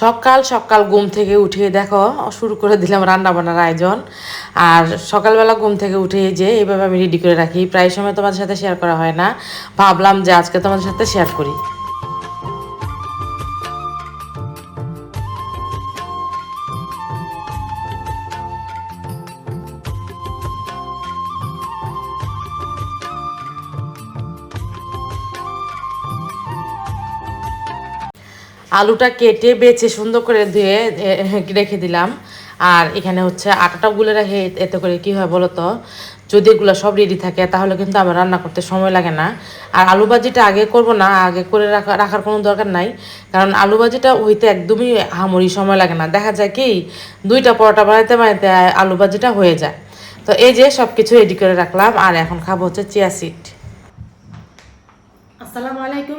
সকাল সকাল ঘুম থেকে উঠে দেখো, শুরু করে দিলাম রান্না বান্নার আয়োজন। আর সকালবেলা ঘুম থেকে উঠে যে এইভাবে আমি রেডি করে রাখি। প্রায় সময় তোমাদের সাথে শেয়ার করা হয় না। ভাবলাম যে আজকে তোমাদের সাথে শেয়ার করি। আলুটা কেটে বেছে সুন্দর করে ধুয়ে রেখে দিলাম। আর এখানে হচ্ছে আটাটা গুলে রেখে এতে করে কি হয় বলো তো? যদি এগুলো সব রেডি থাকে, তাহলে কিন্তু আমার রান্না করতে সময় লাগে না। আর আলু ভাজিটা আগে করব না, আগে করে রাখা, রাখার কোনো দরকার নাই। কারণ আলু ভাজিটা হইতে একদমই হামরি সময় লাগে না। দেখা যায় কি, দুইটা পরোটা বানাইতে বানাইতে আলু ভাজিটা হয়ে যায়। তো এই যে সব কিছু রেডি করে রাখলাম। আর এখন খাব হচ্ছে চিয়া সিট আসসালামু আলাইকুম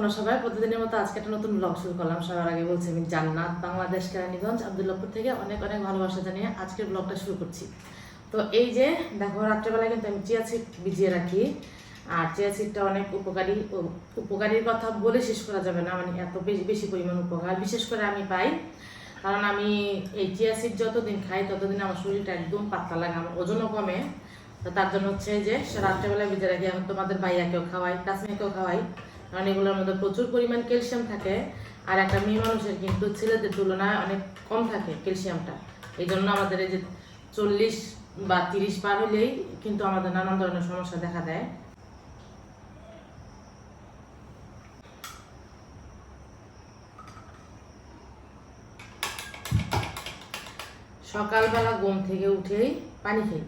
তোমরা সবাই প্রতিদিনের মতো আজকে একটা নতুন ব্লগ শুরু করলাম। সবার আগে বলছি আমি জান্নাত, বাংলাদেশ কেরানীগঞ্জ আবদুল্লাপুর থেকে অনেক অনেক ভালোবাসা জানিয়ে আজকের ব্লগটা শুরু করছি। তো এই যে, দেখো, রাত্রেবেলায় কিন্তু আমি চিয়া সিট ভিজিয়ে রাখি। আর চিয়া সিটটা অনেক উপকারী উপকারীর কথা বলে শেষ করা যাবে না। মানে এত বেশি বেশি পরিমাণ উপকার। বিশেষ করে আমি পাই। কারণ আমি এই চিয়া সিড যতদিন খাই, ততদিন আমার শরীরটা একদম পাতলা লাগে, আমার ওজনও কমে। তো তার জন্য হচ্ছে যে, সে রাত্রেবেলা ভিজে রাখি। এখন তোমাদের ভাইয়াকেও খাওয়াই কাশ্মীরকেও খাওয়াই। কারণ এগুলোর মধ্যে প্রচুর পরিমাণ ক্যালসিয়াম থাকে, আর একটা মেয়ে মানুষের কিন্তু ছেলেদের তুলনায় অনেক কম থাকে ক্যালসিয়ামটা। এই জন্য আমাদের এই যে চল্লিশ বা তিরিশ পার হলেই কিন্তু আমাদের নানান ধরনের সমস্যা দেখা দেয়। সকালবেলা ঘুম থেকে উঠেই পানি খাই।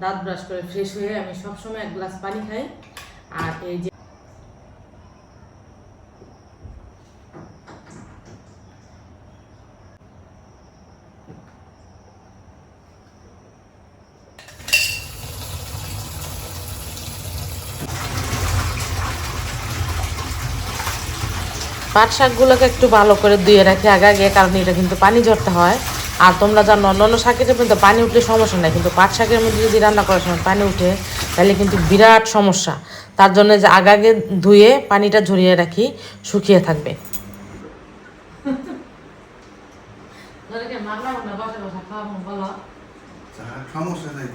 দাঁত ব্রাশ করে ফ্রেশ হয়ে আমি সবসময় এক গ্লাস পানি খাই, আর এই যে পাট শাকগুলোকে একটু ভালো করে ধুয়ে রাখি আগে আগে কারণ এটা কিন্তু পানি ঝরতে হয়। আর তোমরা জানো অন্যান্য শাকের কিন্তু পানি উঠলে সমস্যা নাই কিন্তু পাট শাকের মধ্যে যদি রান্না করার সময় পানি উঠে তাহলে কিন্তু বিরাট সমস্যা। তার জন্য যে আগে আগে ধুয়ে পানিটা ঝরিয়ে রাখি শুকিয়ে থাকবে। সমস্যা নেই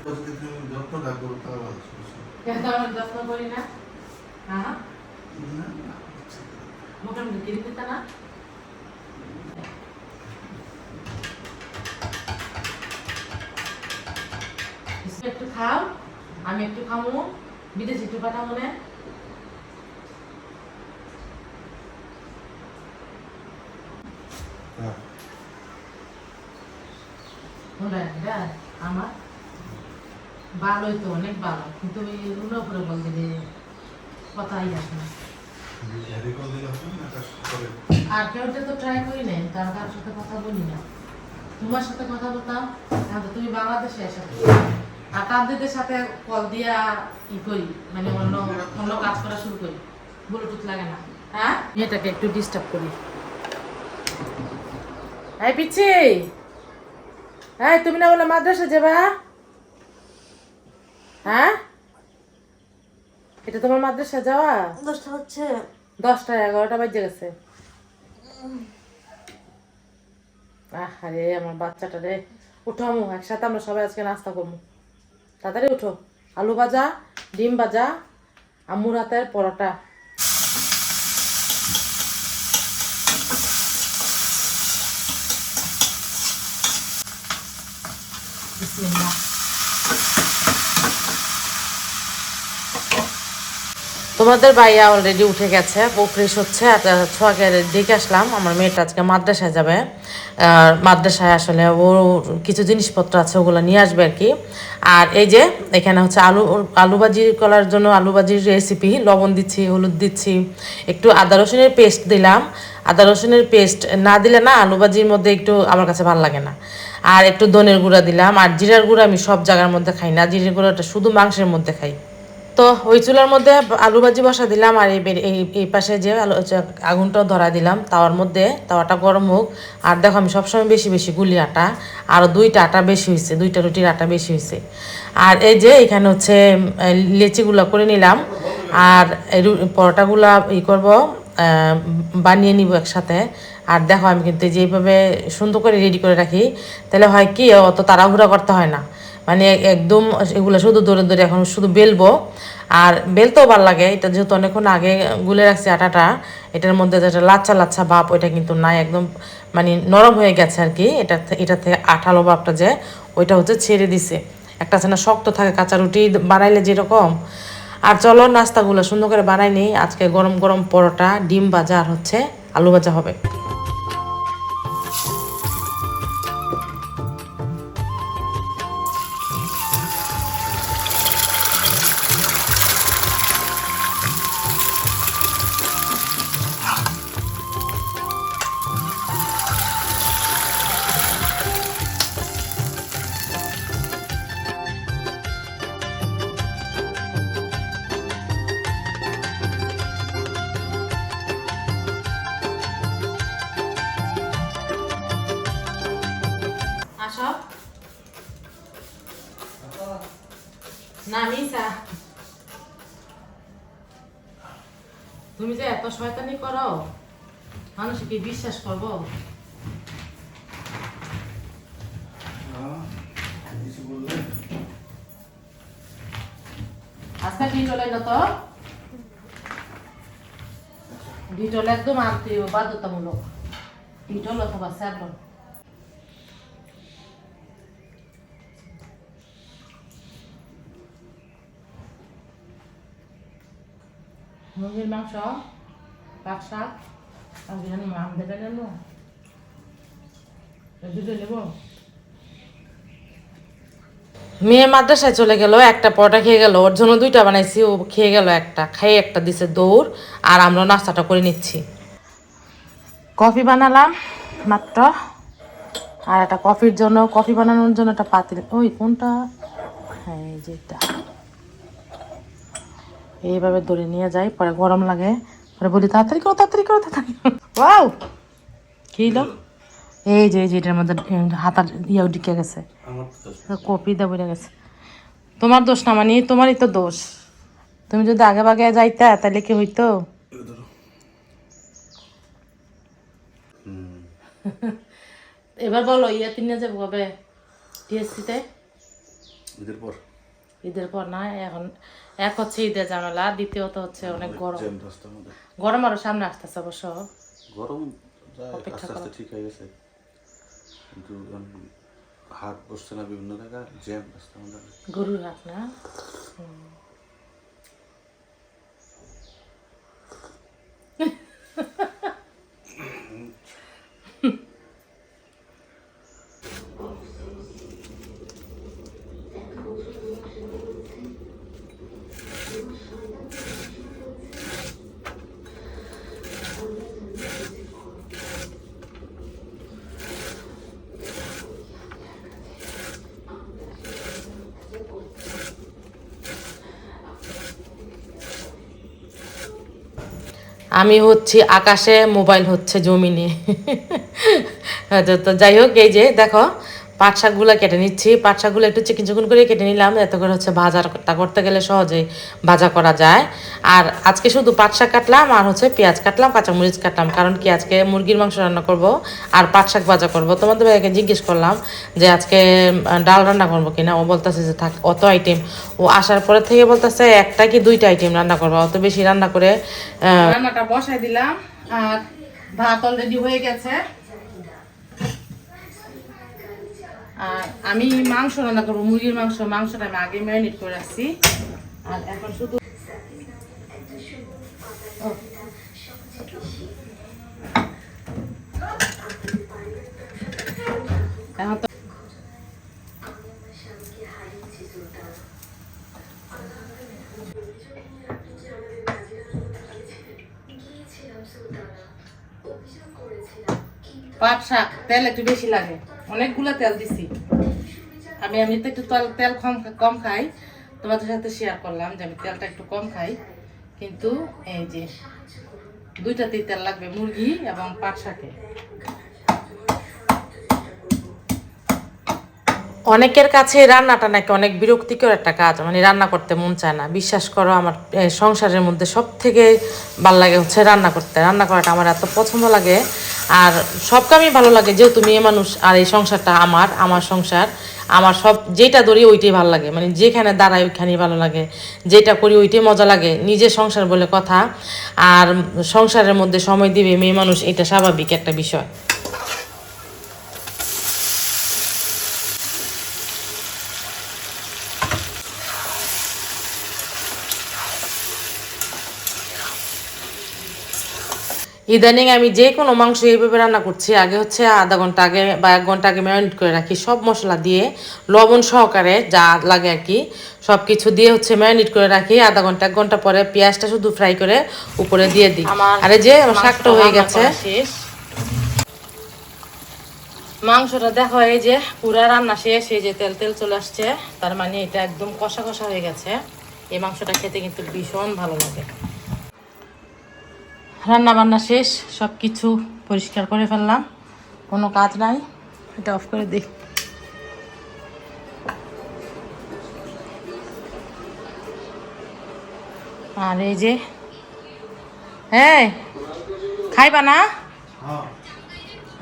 যত্ন করি না? হ্যাঁ? দিতে না একটু খাও, আমি একটু খামো। বিদেশি একটু পাঠাবো না আমার ভালোই তো, অনেক ভালো। কিন্তু ওই রুনা করে বল দিলে কথাই আসে না। আর তো ট্রাই করি নাই তার সাথে কথা বলি না। তোমার সাথে কথা বলতাম, তাহলে তুমি বাংলাদেশে এসে। আর তাদের সাথে কল দিয়া ই করি মানে অন্য অন্য কাজ করা শুরু করি। ব্লুটুথ লাগে না। হ্যাঁ? মেয়েটাকে একটু ডিস্টার্ব করি। এই পিচ্ছি! হ্যাঁ তুমি না বলে মাদ্রাসা যাবা? হ্যাঁ? এটা তোমার মাদ্রাসা যাওয়া? দশটা হচ্ছে। দশটা এগারোটা বাজে গেছে। আহারে আমার বাচ্চাটা রে। উঠো আমু একসাথে আমরা সবাই আজকে নাস্তা করব। তাড়াতাড়ি উঠো। আলু ভাজা ডিম ভাজা আম্মুর হাতের পরোটা। তোমাদের ভাইয়া অলরেডি উঠে গেছে ফ্রেশ হচ্ছে, আর ছোয়াকে ডেকে আসলাম। আমার মেয়েটা আজকে মাদ্রাসায় যাবে। আর মাদ্রাসায় আসলে ও কিছু জিনিসপত্র আছে, ওগুলো নিয়ে আসবে আর কি। আর এই যে, এখানে হচ্ছে আলু আলু ভাজি করার জন্য আলু ভাজির রেসিপি লবণ দিচ্ছি, হলুদ দিচ্ছি। একটু আদা রসুনের পেস্ট দিলাম। আদা রসুনের পেস্ট না দিলে না আলু ভাজির মধ্যে একটু আমার কাছে ভালো লাগে না। আর একটু ধনের গুঁড়া দিলাম। আর জিরার গুঁড়া আমি সব জায়গার মধ্যে খাই না। জিরের গুঁড়াটা শুধু মাংসের মধ্যে খাই। তো ওই চুলার মধ্যে আলু ভাজি বসা দিলাম আর এই এই পাশে যে আলু হচ্ছে আগুনটাও ধরা দিলাম, তাওয়ার মধ্যে তাওয়াটা গরম হোক। আর দেখো আমি সবসময় বেশি বেশি গুলি আটা আরও দুইটা আটা বেশি হয়েছে, দুইটা রুটির আটা বেশি হয়েছে। আর এই যে এখানে হচ্ছে লেচিগুলো করে নিলাম। আর পরোটাগুলা ই করব বানিয়ে নিব একসাথে। আর দেখো আমি কিন্তু এই যে এইভাবে সুন্দর করে রেডি করে রাখি, তাহলে হয় কি, অত তাড়াহুড়া করতে হয় না। মানে একদম এগুলো শুধু দৌড়ে দৌড়ে এখন শুধু বেলবো। আর বেলতেও ভালো লাগে, এটা যেহেতু অনেকক্ষণ আগে গুলে রাখছি আটাটা, এটার মধ্যে যেটা লাচ্ছা লাচ্ছা ভাব, ওইটা কিন্তু নাই, একদম মানে নরম হয়ে গেছে আর কি, এটা এটা থেকে আঠালো ভাবটা যে, ওইটা হচ্ছে ছেড়ে দিছে। একটা আছে না শক্ত থাকে কাঁচা রুটি বানাইলে যেরকম। আর চলো নাস্তাগুলো সুন্দর করে বানাই নিই, আজকে গরম গরম পরোটা, ডিম ভাজা আর হচ্ছে আলু ভাজা হবে। বিশ্বাস করব? আজকে ডিটল না তো? ডিটল একদম আনতে বাধ্যতামূলক। ডিটল অথবা স্যাভলন। মুরগির মাংস পাক নেব দুটো নেব মেয়ে মাদ্রাসায় চলে গেল, একটা পরোটা খেয়ে গেল, ওর জন্য দুইটা বানাইছি, ও খেয়ে গেল একটা খেয়ে একটা দিছে দৌড়, আর আমরা নাস্তাটা করে নিচ্ছি। কফি বানালাম, মাত্র। আর একটা কফির জন্য, কফি বানানোর জন্য একটা পাতিল, ওই কোনটা? হ্যাঁ এই যে এটা। এইভাবে দড়ি নিয়ে যাই, পরে গরম লাগে। পরে বলি তাড়াতাড়ি করো তাড়াতাড়ি করো তাড়াতাড়ি ওয়াও! কি হলো এই যে এই যে এটার মধ্যে হাতার ইয়েও ঢুকে গেছে। কপি দা বলে গেছে। তোমার দোষ না মানে তোমারই তো দোষ। তুমি যদি আগে বাগে যাইতা তাহলে কি হইতো? এবার বলো ইয়া তিনে যাব কবে টিএসসিতে ঈদের পর। ঈদের পর না এখন এক হচ্ছে ঈদের ঝামেলা দ্বিতীয়ত হচ্ছে অনেক গরম। গরম আরও সামনে আসতেছে অবশ্য। গরম অপেক্ষা আস্তে আস্তে ঠিক হয়ে গেছে। কিন্তু হাট বসছে না বিভিন্ন জায়গায় জ্যাম গরুর হাট না? আমি হচ্ছি আকাশে মোবাইল হচ্ছে জমিনে। তো তো যাই হোক এই যে দেখো পাট শাকগুলো কেটে নিচ্ছি। পাট শাকগুলো একটু চিকন চিকন করে কেটে নিলাম, এত করে হচ্ছে ভাজাটা করতে গেলে সহজেই ভাজা করা যায়। আর আজকে শুধু পাট শাক কাটলাম আর হচ্ছে পেঁয়াজ কাটলাম, কাঁচামরিচ কাটলাম, কারণ কি আজকে মুরগির মাংস রান্না করব আর পাট শাক ভাজা করব। তোমাদের ভাইকে জিজ্ঞেস করলাম যে আজকে ডাল রান্না করব কিনা, ও বলতেছে যে থাক, অত আইটেম ও আসার পরে থেকে বলতেছে, একটা কি দুইটা আইটেম রান্না করব? অত বেশি রান্না করে রান্নাটা বসাই দিলাম, আর ভাত অলরেডি হয়ে গেছে। আর আমি মাংস রান্না করব, মুরগির মাংস, মাংসটা আমি আগে ম্যারিনেট করে রাখছি। আর এখন শুধু তো পাট শাক, তেল একটু বেশি লাগে। অনেকগুলো তেল দিছি। আমি এমনিতে একটু তেল তেল কম কম খাই। তোমাদের সাথে শেয়ার করলাম যে আমি তেলটা একটু কম খাই। কিন্তু এই যে দুইটাতেই তেল লাগবে মুরগি এবং পাট শাকে। অনেকের কাছে রান্নাটা নাকি অনেক বিরক্তিকর একটা কাজ। মানে রান্না করতে মন চায় না। বিশ্বাস করো, আমার সংসারের মধ্যে সব থেকে ভালো লাগে হচ্ছে রান্না করতে। রান্না করাটা আমার এত পছন্দ লাগে আর সব কামই ভালো লাগে যেহেতু মেয়ে মানুষ আর এই সংসারটা আমার আমার সংসার। আমার সব, যেটা ধরি ওইটাই ভালো লাগে। মানে যেখানে দাঁড়াই ওইখানেই ভালো লাগে। যেটা করি ওইটাই মজা লাগে। নিজের সংসার বলে কথা। আর সংসারের মধ্যে সময় দিবে মেয়ে মানুষ, এটা স্বাভাবিক একটা বিষয়। ইদানিং আমি যে কোনো মাংস এইভাবে রান্না করছি আগে হচ্ছে আধা ঘণ্টা আগে বা এক ঘণ্টা আগে ম্যারিনেট করে রাখি সব মশলা দিয়ে লবণ সহকারে যা লাগে আর কি সব কিছু দিয়ে হচ্ছে ম্যারিনেট করে রাখি আধা ঘণ্টা এক ঘণ্টা পরে পেঁয়াজটা শুধু ফ্রাই করে উপরে দিয়ে দিই। আরে যে শাকটা হয়ে গেছে। মাংসটা দেখো এই যে পুরা রান্না শেষ এই যে তেল তেল চলে আসছে তার মানে এটা একদম কষা কষা হয়ে গেছে। এই মাংসটা খেতে কিন্তু ভীষণ ভালো লাগে। রান্না বান্না শেষ সব কিছু পরিষ্কার করে ফেললাম। কোনো কাজ নাই। এটা অফ করে দিই। আর এই যে হ্যাঁ খাইবা না?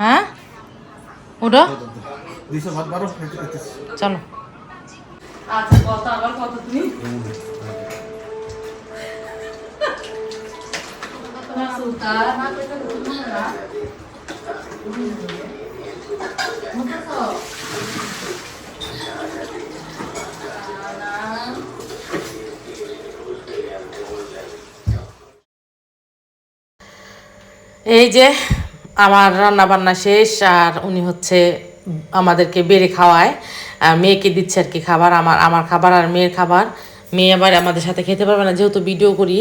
হ্যাঁ। উঠো। চলো। আচ্ছা কত আবার কত তুমি এই যে আমার রান্না বান্না শেষ, আর উনি হচ্ছে আমাদেরকে বেড়ে খাওয়ায় মেয়েকে দিচ্ছে আর কি খাবার, আমার আমার খাবার আর মেয়ের খাবার। মেয়ে আবার আমাদের সাথে খেতে পারবে না, যেহেতু ভিডিও করি।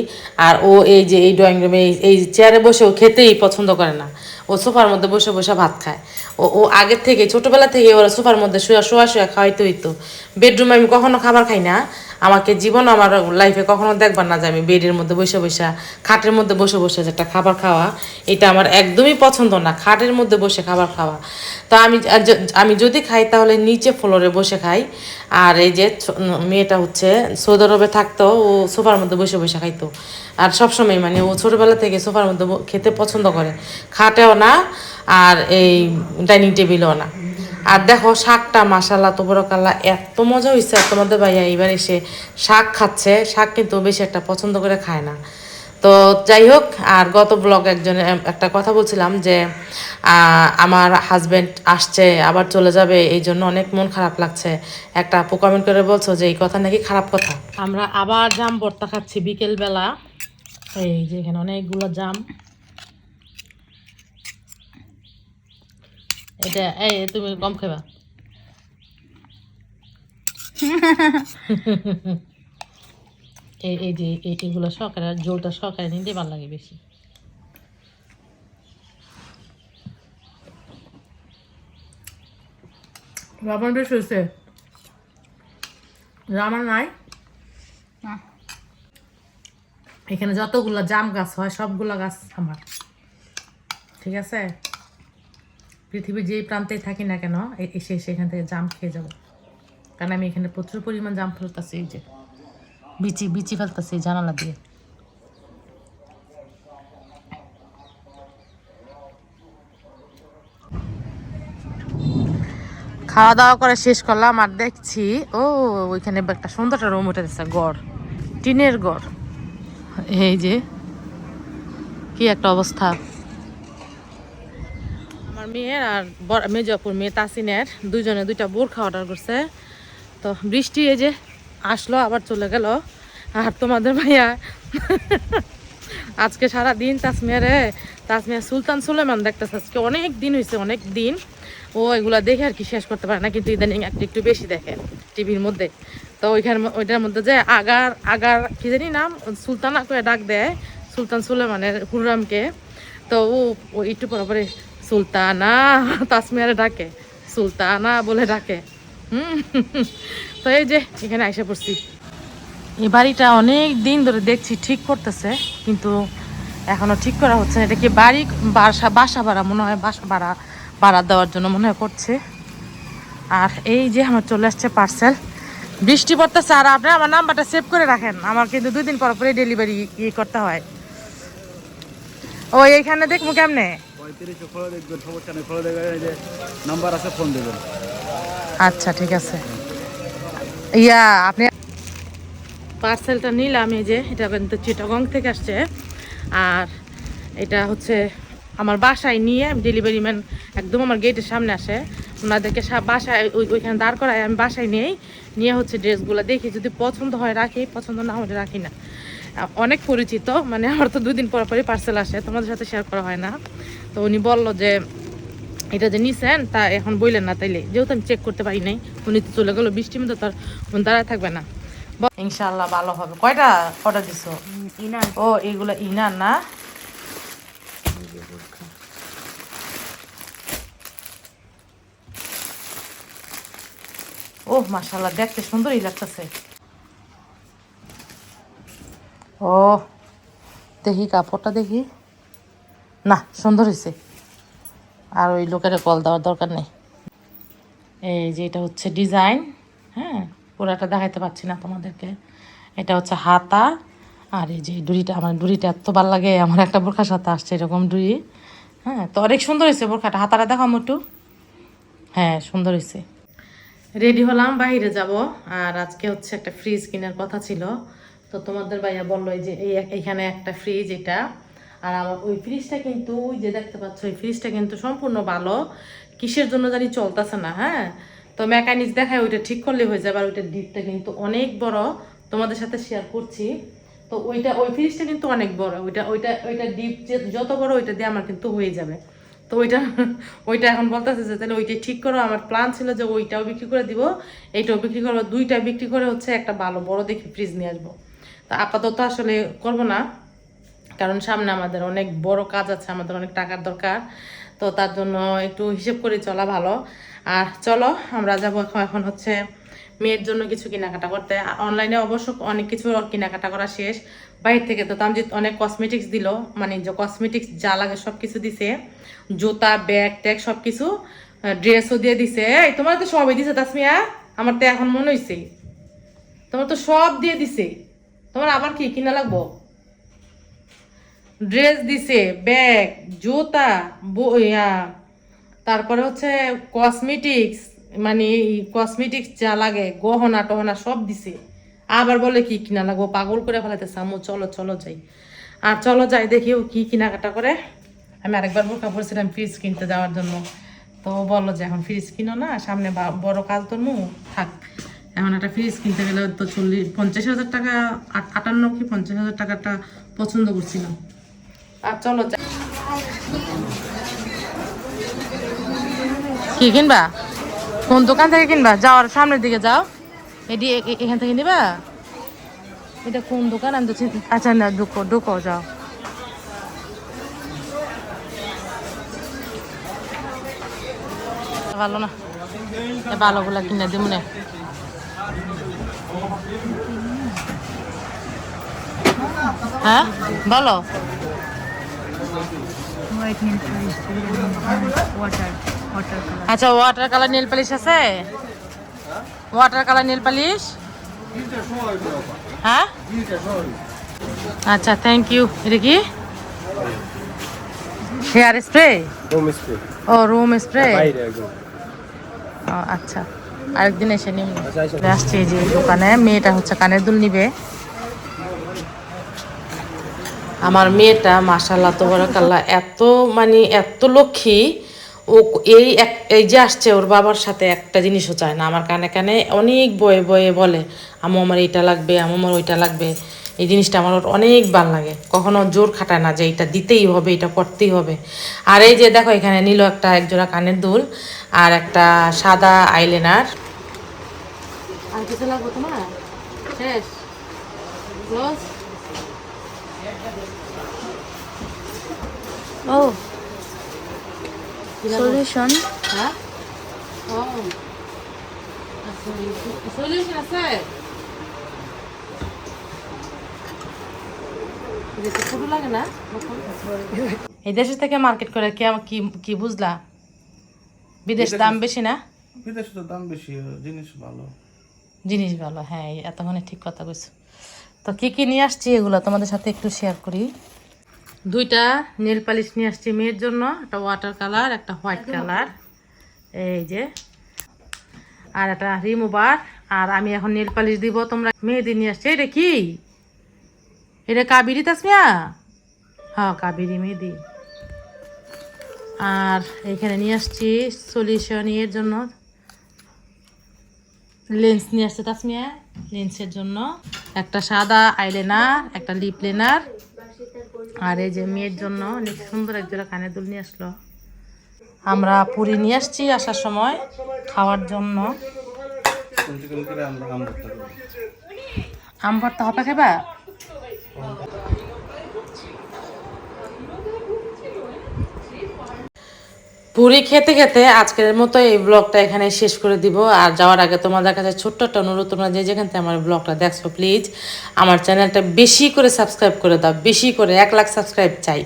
আর ও এই যে, এই ড্রয়িং রুমে এই চেয়ারে বসে ও খেতেই পছন্দ করে না। ও সোফার মধ্যে বসে বসে ভাত খায়। ও ও আগের থেকে, ছোটোবেলা থেকে ওরা সোফার মধ্যে শুয়া, শোয়া শোয়া খাওয়াইতে হইতো। বেডরুমে আমি কখনো খাবার খাই না। আমাকে জীবন আমার লাইফে কখনো দেখবার না যে আমি বেডের মধ্যে বসে বসে, খাটের মধ্যে বসে বসে একটা খাবার খাওয়া, এটা আমার একদমই পছন্দ না, খাটের মধ্যে বসে খাবার খাওয়া। তো আমি আমি যদি খাই তাহলে নিচে ফ্লোরে বসে খাই, আর এই যে মেয়েটা হচ্ছে সৌদি আরবে থাকতো, ও সোফার মধ্যে বসে বসে খাইতো। আর সবসময় মানে ও ছোটোবেলা থেকে সোফার মধ্যে খেতে পছন্দ করে। খাটেও না, আর এই ডাইনিং টেবিলও না। আর দেখো শাকটা মাসাল্লাহ তোবরকাল্লা এত মজা হয়েছে আর তোমাদের ভাইয়া এবার এসে শাক খাচ্ছে। শাক কিন্তু বেশি একটা পছন্দ করে খায় না। তো যাই হোক, আর গত ব্লগ একজন একটা কথা বলছিলাম যে আমার হাজব্যান্ড আসছে, আবার চলে যাবে, এই জন্য অনেক মন খারাপ লাগছে। একটা আপু কমেন্ট করে বলছো যে, এই কথা নাকি খারাপ কথা? আমরা আবার জাম, ভর্তা খাচ্ছি বিকেলবেলা। এই যে এখানে অনেকগুলো জাম। এটা এই তুমি কম খাবা এই এই যে এই এগুলো সকালে জোলটা সকালে নিতে ভালো লাগে বেশি। লবণ বেশ হয়েছে। আমার নাই? এখানে যতগুলো জাম গাছ হয় সবগুলো গাছ আমার। ঠিক আছে? পৃথিবীর যেই প্রান্তেই থাকি না কেন এসে এখান থেকে জাম খেয়ে যাব। কারণ আমি এখানে প্রচুর পরিমাণ জাম ফেলতেছি, এই যে বিচি বিচি ফেলতেছি জানালা দিয়ে। খাওয়া দাওয়া করে শেষ করলাম আর দেখছি, ও, ওইখানে একটা সুন্দর একটা রুম উঠে দিচ্ছে গড়, টিনের গড়। এই যে কি একটা অবস্থা। আমার মেয়ের আর মেজপুর মেয়ে তাসিনের দুজনে দুইটা বোরখা অর্ডার করছে। তো বৃষ্টি এই যে আসলো, আবার চলে গেল। আর তোমাদের ভাইয়া, আজকে সারা দিন তাসমিয়ারে, তাসমিয়া সুলতান সুলেমান দেখতেছে। আজকে অনেক দিন হয়েছে অনেক দিন। ও এগুলা দেখে আর কি শেষ করতে পারে না, কিন্তু ইদানিং একটু একটু বেশি দেখে টিভির মধ্যে। তো ওইখানে ওইটার মধ্যে যে আগার আগার কি জানি নাম? সুলতানা করে ডাক দেয়, সুলতান সুলেমানের হুররামকে। তো ও একটু পরে পরে সুলতানা, তাসমিয়ারে ডাকে। সুলতানা বলে ডাকে। হুম। তো এই যে, এখানে আইসা পড়ছি। এই বাড়িটা অনেক দিন ধরে দেখছি, ঠিক করতেছে, কিন্তু এখনও ঠিক করা হচ্ছে না। এটা কি বাড়ি, বাসা বাসা ভাড়া মনে হয়? বাসা ভাড়া ভাড়া দেওয়ার জন্য মনে হয় করছে। আর এই যে আমার চলে আসছে পার্সেল বৃষ্টি পড়তেছে, আর আপনি আমার নাম্বারটা সেভ করে রাখেন। আমার কিন্তু দুই দিন পর পরে ডেলিভারি ইয়ে করতে হয়। ও এইখানে দেখব কেমনে? ওই পঁয়ত্রিশে দেখবেন সমস্যা নেই। ফলো দেখবেন এই যে নাম্বার আছে ফোন দেবেন। আচ্ছা ঠিক আছে। ইয়া আপনি পার্সেলটা নিলাম এই যে এটা কিন্তু চিটাগং থেকে আসছে। আর এটা হচ্ছে আমার বাসায় নিয়ে ডেলিভারি ম্যান একদম আমার গেটের সামনে আসে। ওনাদেরকে সা- বাসায় ওই ওইখানে দাঁড় করায় আমি বাসায় নেই নিয়ে হচ্ছে ড্রেসগুলো দেখি। যদি পছন্দ হয় রাখি পছন্দ না হলে রাখি না। অনেক পরিচিত মানে আমার তো দুদিন পর পরই পার্সেল আসে তোমাদের সাথে শেয়ার করা হয় না। তো উনি বলল যে এটা যে নিছেন তা এখন বললেন না তাইলে। যেহেতু আমি চেক করতে পারি নাই উনি তো চলে গেলো বৃষ্টির মধ্যে তার উনি দাঁড়ায় থাকবে না। ইনশাল্লাহ ভালো হবে। কয়টা অর্ডার দিছো? ও এগুলো ইনার না? ও মাশাল্লাহ দেখতে সুন্দরই লাগতেছে। ও দেখি কাপড়টা দেখি। না, সুন্দর হয়েছে আর ওই লোকের কল দেওয়ার দরকার নেই। এই যে এটা হচ্ছে ডিজাইন হ্যাঁ? পুরাটা দেখাইতে পারছি না তোমাদেরকে। এটা হচ্ছে হাতা, আর এই যে ডুরিটা আমার ডুরিটা এত ভালো লাগে, আমার একটা বোরখার সাথে আসছে এরকম ডুরি হ্যাঁ তো অনেক সুন্দর হয়েছে বোরখাটা। হাতাটা দেখাম একটু। হ্যাঁ সুন্দর হয়েছে রেডি হলাম, বাইরে যাব। আর আজকে হচ্ছে একটা ফ্রিজ কেনার কথা ছিল। তো তোমাদের ভাইয়া বলল, এই যে এই এইখানে একটা ফ্রিজ, এটা। আর আমার ওই ফ্রিজটা কিন্তু, ওই যে দেখতে পাচ্ছ ওই ফ্রিজটা কিন্তু সম্পূর্ণ ভালো। কিসের জন্য জানি চলতেছে না হ্যাঁ? তো মেকানিক্স দেখায় ওইটা ঠিক করলে হয়ে যাবে, আর ওইটার ডিপটা কিন্তু অনেক বড়। তোমাদের সাথে শেয়ার করছি। তো ওইটা, ওই ফ্রিজটা কিন্তু অনেক বড়। ওইটা ওইটা ওইটা ডিপ যে, যত বড় ওইটা দিয়ে আমার কিন্তু হয়ে যাবে। তো ওইটা ওইটা এখন বলতেছে যে, তাহলে ওইটাই ঠিক করো। আমার প্ল্যান ছিল যে ওইটাও বিক্রি করে দিব। এইটাও বিক্রি করব। দুইটা বিক্রি করে হচ্ছে একটা ভালো বড় দেখে ফ্রিজ নিয়ে আসব। তা আপাতত আসলে করব না। কারণ সামনে আমাদের অনেক বড় কাজ আছে, আমাদের অনেক টাকার দরকার। তো তার জন্য একটু হিসেব করে চলা ভালো। আর চলো, আমরা যাব এখন হচ্ছে মেয়ের জন্য কিছু কেনাকাটা করতে। অনলাইনে অবশ্য অনেক কিছু কেনাকাটা করা শেষ। বাইরে থেকে তো তামজিৎ অনেক কসমেটিক্স দিল মানে যে কসমেটিক্স যা লাগে সব কিছু দিছে। জুতা ব্যাগ ট্যাগ সব কিছু ড্রেসও দিয়ে দিছে। এই, তোমার তো সবই দিছে তাসমিয়া। আমার তো এখন মনে হয়েছে তোমার তো সব দিয়ে দিছে। তোমার আবার কি কিনা লাগবো? ড্রেস দিছে ব্যাগ জুতা বই ইয়া, তারপরে হচ্ছে কসমেটিক্স মানে কসমেটিক্স যা লাগে গহনা টহনা সব দিছে। আবার বলে কি কিনা লাগবো পাগল করে ফেলাইতেছে আম্মু চলো চলো যাই। আর চলো যাই দেখি ও কী কেনাকাটা করে। আমি আরেকবার বোরকা পড়ছিলাম ফ্রিজ কিনতে যাওয়ার জন্য। তো বলো যে এখন ফ্রিজ কিনো না সামনে বড় কাজ তোর থাক। এখন একটা ফ্রিজ কিনতে গেলে তো চল্লিশ পঞ্চাশ হাজার টাকা আট- আটান্ন কি পঞ্চাশ হাজার টাকাটা পছন্দ করছিলাম। আর চলো। কি কিনবা? কোন দোকান থেকে কিনবা? যাওয়ার সামনের দিকে যাও। এটি এখান থেকে নিবা? এটা কোন দোকান? আমি তো আচ্ছা না, ঢুকো ঢুকো, যাও। ভালো না। ভালোগুলা কিনে দিব না। হ্যাঁ? বলো। White nail polish water water colour. আচ্ছা ওয়াটার কালার নেল পালিশ আছে? Water colour nail polish? হ্যাঁ? আচ্ছা থ্যাংক ইউ এটা কি? হেয়ার স্প্রে ও রুম স্প্রে ও আচ্ছা। আরেকদিন এসে নিম। আসছে যে দোকানে। মেয়েটা হচ্ছে কানের দুল নিবে। আমার মেয়েটা মাসাল্লাহ তোবরাকাল্লাহ, এত মানে এত লক্ষ্মী, ও এই এক, এই যে আসছে ওর বাবার সাথে একটা জিনিসও চায় না। আমার কানে কানে অনেক বয়ে বয়ে বলে আমু আমার এইটা লাগবে আমু আমার ওইটা লাগবে। এই জিনিসটা আমার ওর অনেক ভালো লাগে। কখনো জোর খাটায় না যে এটা দিতেই হবে এটা করতেই হবে। আর এই যে দেখো, এখানে নিল একটা একজোড়া কানের দুল আর একটা সাদা আইলেনার। আর কিছু লাগবে তোমার? শেষ। ও সলিউশন হ্যাঁ ও সলিউশন আছে বেশি ছোট লাগে না এই দেশের থেকে মার্কেট করে কি কি কি বুঝলা? বিদেশ দাম বেশি না? বিদেশে তো দাম বেশি জিনিস ভালো। জিনিস ভালো হ্যাঁ এতক্ষণে ঠিক কথা কইছো। তো কি কি নিয়ে আসছি এগুলো তোমাদের সাথে একটু শেয়ার করি। দুইটা নেল পালিশ নিয়ে আসছি মেয়ের জন্য, একটা ওয়াটার কালার একটা হোয়াইট কালার এই যে, আর একটা রিমুভার আর আমি এখন নেল পালিশ দিব, তোমরা মেহেদি নিয়ে আসছি। এটা কি? এটা কাবেরি তাসমিয়া? হ্যাঁ কাবেরি মেহেদি। আর এখানে নিয়ে আসছি সলিউশন এর জন্য। লেন্স নিয়ে আসছে তাসমিয়া লেন্সের জন্য। একটা সাদা আইলেনার একটা লিপ লেনার আর এই যে মেয়ের জন্য অনেক সুন্দর একজোড়া কানে কানের দুল নিয়ে আসলো। আমরা পুরি নিয়ে আসছি আসার সময় খাওয়ার জন্য। আম ভর্তা হবে খাবা পুরি খেতে খেতে আজকের মতো এই ব্লগটা এখানে শেষ করে দিব। আর যাওয়ার আগে তোমাদের কাছে ছোট্ট একটা অনুরোধ তোমরা যে যেখান থেকে আমার ব্লগটা দেখছ প্লিজ আমার চ্যানেলটা বেশি করে সাবস্ক্রাইব করে দাও, বেশি করে এক লাখ সাবস্ক্রাইব চাই।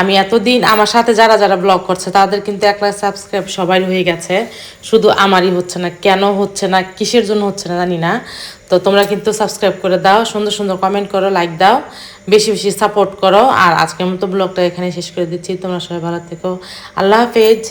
আমি এতদিন আমার সাথে যারা যারা ব্লগ করছে, তাদের কিন্তু এক লাখ সাবস্ক্রাইব সবাই হয়ে গেছে। শুধু আমারই হচ্ছে না, কেন হচ্ছে না, কিসের জন্য হচ্ছে না জানি না। তো তোমরা কিন্তু সাবস্ক্রাইব করে দাও, সুন্দর সুন্দর কমেন্ট করো লাইক দাও। বেশি বেশি সাপোর্ট করো। আর আজকের মতো ব্লগটা এখানে শেষ করে দিচ্ছি। তোমরা সবাই ভালো থেকো। আল্লাহ হাফেজ।